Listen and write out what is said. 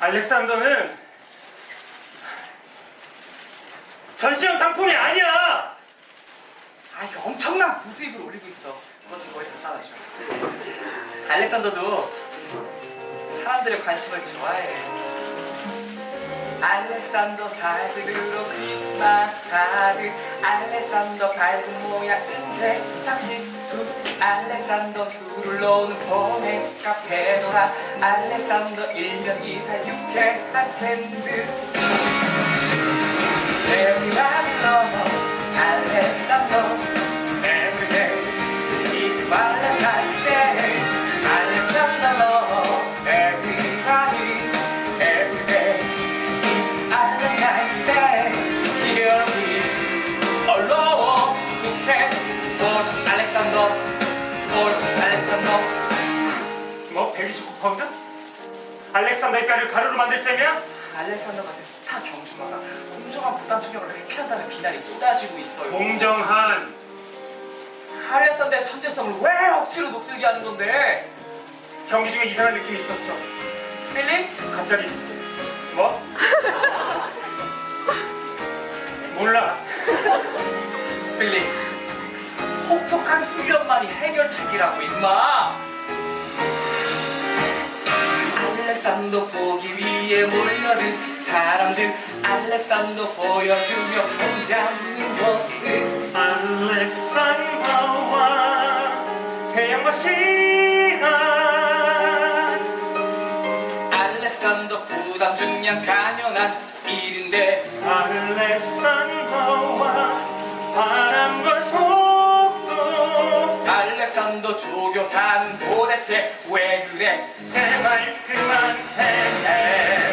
알렉산더는 전시용 상품이 아니야. 아 이거 엄청난 부수입을 올리고 있어. 그것도 거의 다 따라줘. 알렉산더도 사람들의 관심을 좋아해. 알렉산더 사진으로 크리스마스 카드 알렉산더 밝은 모양 인체 장식 두 알렉산더 술을 넣은 봄에 카페 돌아. 알렉산더 일면 이살 유쾌한 샌드 29 파운드? 알렉산더의 뼈를 가루로 만들 셈이야? 알렉산더 같은 스타 경주마가 공정한 부산 충격을 회피한다는 비난이 쏟아지고 있어요. 공정한 알렉산더의 천재성을 왜 억지로 녹슬게 하는 건데? 경기 중에 이상한 느낌이 있었어. 필링? 갑자기 뭐? 몰라. 필링. 혹독한 수련만이 해결책이라고 임마. 알렉산더 보기 위해 몰려든 사람들. 알렉산더 보여주며 보자는 모습 알렉산더와 태양과 시간. 알렉산더 부담 중량 당연한 일 알렉산더 조교사는 도대체 왜 그래? 제발 그만 해